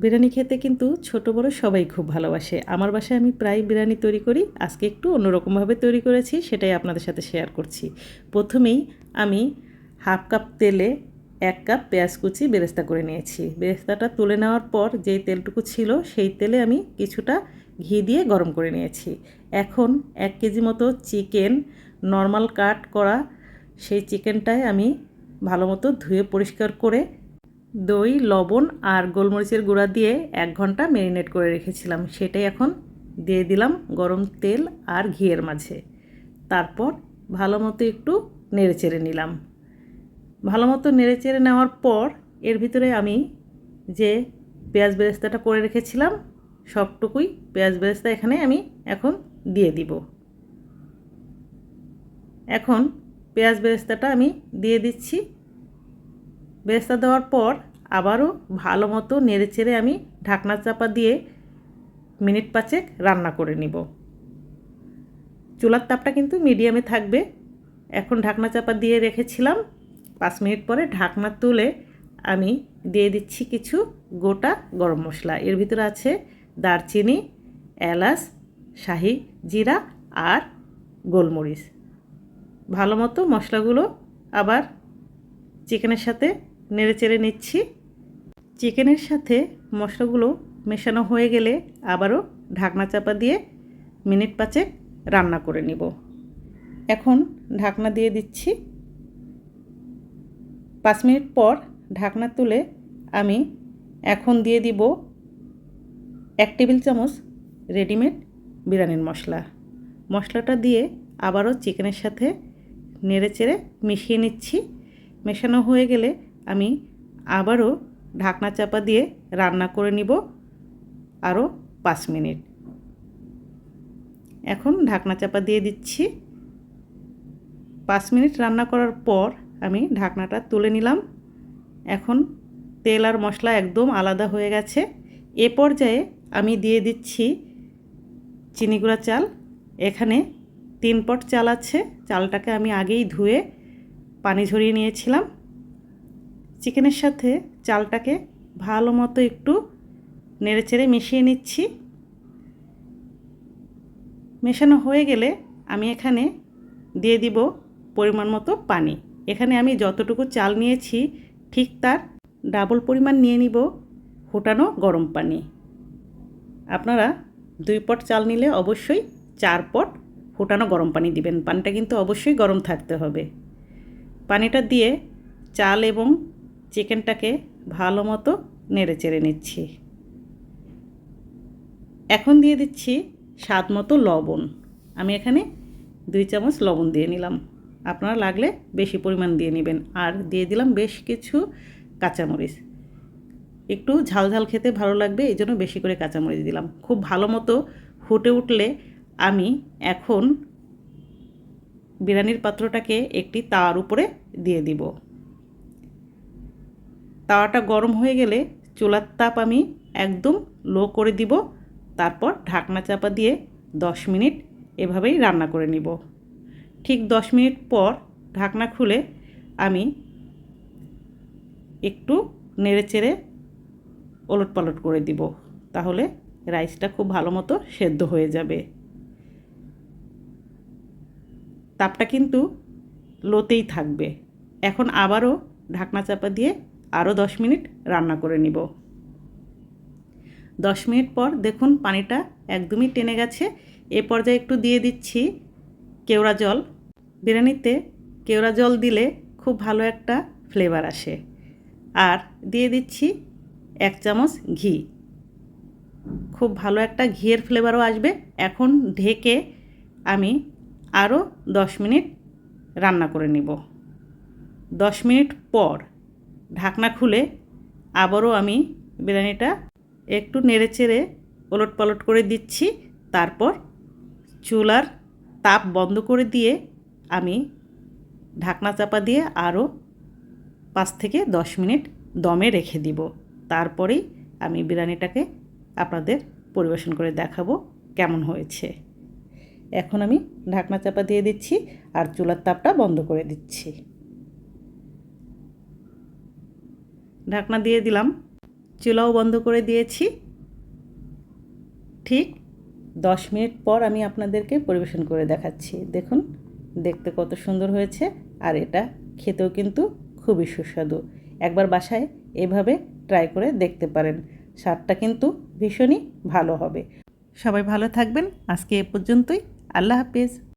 বিরিয়ানি খেতে কিন্তু ছোট বড় সবাই খুব ভালোবাসে। আমার বাসায় আমি প্রায় বিরিয়ানি তৈরি করি, আজকে একটু অন্যরকমভাবে তৈরি করেছি, সেটাই আপনাদের সাথে শেয়ার করছি। প্রথমেই আমি হাফ কাপ তেলে এক কাপ পেঁয়াজ কুচি বেরেস্তা করে নিয়েছি। বেরেস্তাটা তুলে নেওয়ার পর যেই তেলটুকু ছিল, সেই তেলে আমি কিছুটা ঘি দিয়ে গরম করে নিয়েছি। এখন এক কেজি মতো চিকেন নর্মাল কাট করা, সেই চিকেনটায় আমি ভালো মতো ধুয়ে পরিষ্কার করে দই, লবণ আর গোলমরিচের গুঁড়া দিয়ে এক ঘণ্টা ম্যারিনেট করে রেখেছিলাম। সেটাই এখন দিয়ে দিলাম গরম তেল আর ঘিয়ের মাঝে। তারপর ভালো মতো একটু নেড়ে চেড়ে নিলাম। ভালো মতো নেড়ে চেড়ে নেওয়ার পর এর ভিতরে আমি যে পেঁয়াজ বেরেস্তাটা করে রেখেছিলাম, সবটুকুই পেঁয়াজ বেরেস্তা এখানে আমি এখন দিয়ে দিব। এখন পেঁয়াজ বেরেস্তাটা আমি দিয়ে দিচ্ছি। বেরেস্তা দেওয়ার পর আবারও ভালো মতো নেড়ে চেড়ে আমি ঢাকনা চাপা দিয়ে মিনিট পাঁচেক রান্না করে নিব। চুলার তাপটা কিন্তু মিডিয়ামে থাকবে। এখন ঢাকনা চাপা দিয়ে রেখেছিলাম। পাঁচ মিনিট পরে ঢাকনা তুলে আমি দিয়ে দিচ্ছি কিছু গোটা গরম মশলা। এর ভিতরে আছে দারচিনি, এলাচ, শাহি জিরা আর গোলমরিচ। ভালো মতো মশলাগুলো আবার চিকেনের সাথে নেড়ে চেড়ে নিচ্ছি। চিকেনের সাথে মশলাগুলো মেশানো হয়ে গেলে আবারও ঢাকনা চাপা দিয়ে মিনিট পাঁচেক রান্না করে নিব। এখন ঢাকনা দিয়ে দিচ্ছি। পাঁচ মিনিট পর ঢাকনা তুলে আমি এখন দিয়ে দিব এক টেবিল চামচ রেডিমেড বিরিয়ানির মশলা। মশলাটা দিয়ে আবারও চিকেনের সাথে নেড়ে চেড়ে মিশিয়ে নিচ্ছি। মেশানো হয়ে গেলে আমি আবারও ঢাকনা চাপা দিয়ে রান্না করে নিব আরও পাঁচ মিনিট। এখন ঢাকনা চাপা দিয়ে দিচ্ছি। পাঁচ মিনিট রান্না করার পর আমি ঢাকনাটা তুলে নিলাম। এখন তেল আর মশলা একদম আলাদা হয়ে গেছে। এ পর্যায়ে আমি দিয়ে দিচ্ছি চিনিগুড়া চাল। এখানে তিন পট চাল আছে। চালটাকে আমি আগেই ধুয়ে পানি ঝরিয়ে নিয়েছিলাম। চিকেনের সাথে চালটাকে ভালো মতো একটু নেড়েচেড়ে মিশিয়ে নিচ্ছি। মেশানো হয়ে গেলে আমি এখানে দিয়ে দিব পরিমাণ মতো পানি। এখানে আমি যতটুকু চাল নিয়েছি, ঠিক তার ডাবল পরিমাণ নিয়ে নিব ফুটানো গরম পানি। আপনারা দুই পট চাল নিলে অবশ্যই চার পট ফুটানো গরম পানি দিবেন। পানিটা কিন্তু অবশ্যই গরম থাকতে হবে। পানিটা দিয়ে চাল এবং চিকেনটাকে ভালো মতো নেড়ে চেড়ে নিচ্ছি। এখন দিয়ে দিচ্ছি স্বাদ মতো লবণ। আমি এখানে দুই চামচ লবণ দিয়ে নিলাম। আপনারা লাগলে বেশি পরিমাণ দিয়ে নেবেন। আর দিয়ে দিলাম বেশ কিছু কাঁচামরিচ। একটু ঝাল ঝাল খেতে ভালো লাগবে, এই জন্য বেশি করে কাঁচামরিচ দিলাম। খুব ভালো মতো ফুটে উঠলে আমি এখন বিরিয়ানির পাত্রটাকে একটি তার উপরে দিয়ে দিব। তাওয়াটা গরম হয়ে গেলে চুলার তাপ আমি একদম লো করে দিব। তারপর ঢাকনা চাপা দিয়ে দশ মিনিট এভাবেই রান্না করে নিব। ঠিক দশ মিনিট পর ঢাকনা খুলে আমি একটু নেড়ে চেড়ে ওলট পালট করে দিব। তাহলে রাইসটা খুব ভালো মতো সেদ্ধ হয়ে যাবে। তাপটা কিন্তু লোতেই থাকবে। এখন আবারও ঢাকনা চাপা দিয়ে আরও দশ মিনিট রান্না করে নিব। দশ মিনিট পর দেখুন পানিটা একদমই টেনে গেছে। এ পর্যায়ে একটু দিয়ে দিচ্ছি কেওড়া জল। বিরিয়ানিতে কেওড়া জল দিলে খুব ভালো একটা ফ্লেভার আসে। আর দিয়ে দিচ্ছি এক চামচ ঘি। খুব ভালো একটা ঘিয়ের ফ্লেভারও আসবে। এখন ঢেকে আমি আরও দশ মিনিট রান্না করে নিব। দশ মিনিট পর ঢাকনা খুলে আবারও আমি বিরিয়ানিটা একটু নেড়ে চেড়ে ওলট পালট করে দিচ্ছি। তারপর চুলার তাপ বন্ধ করে দিয়ে আমি ঢাকনা চাপা দিয়ে আরও পাঁচ থেকে দশ মিনিট দমে রেখে দিব। তারপরেই আমি বিরিয়ানিটাকে আপনাদের পরিবেশন করে দেখাবো কেমন হয়েছে। এখন আমি ঢাকনা চাপা দিয়ে দিচ্ছি আর চুলার তাপটা বন্ধ করে দিচ্ছি। ঢাকনা দিয়ে দিলাম। চুলাও বন্ধ করে দিয়েছি। ঠিক দশ মিনিট পর আমি আপনাদেরকে পরিবেশন করে দেখাচ্ছি। দেখুন, দেখতে কত সুন্দর হয়েছে। আর এটা খেতেও কিন্তু খুবই সুস্বাদু। একবার বাসায় এভাবে ট্রাই করে দেখতে পারেন। স্বাদটা কিন্তু ভীষণই ভালো হবে। সবাই ভালো থাকবেন। আজকে এ পর্যন্তই। আল্লাহ হাফিজ।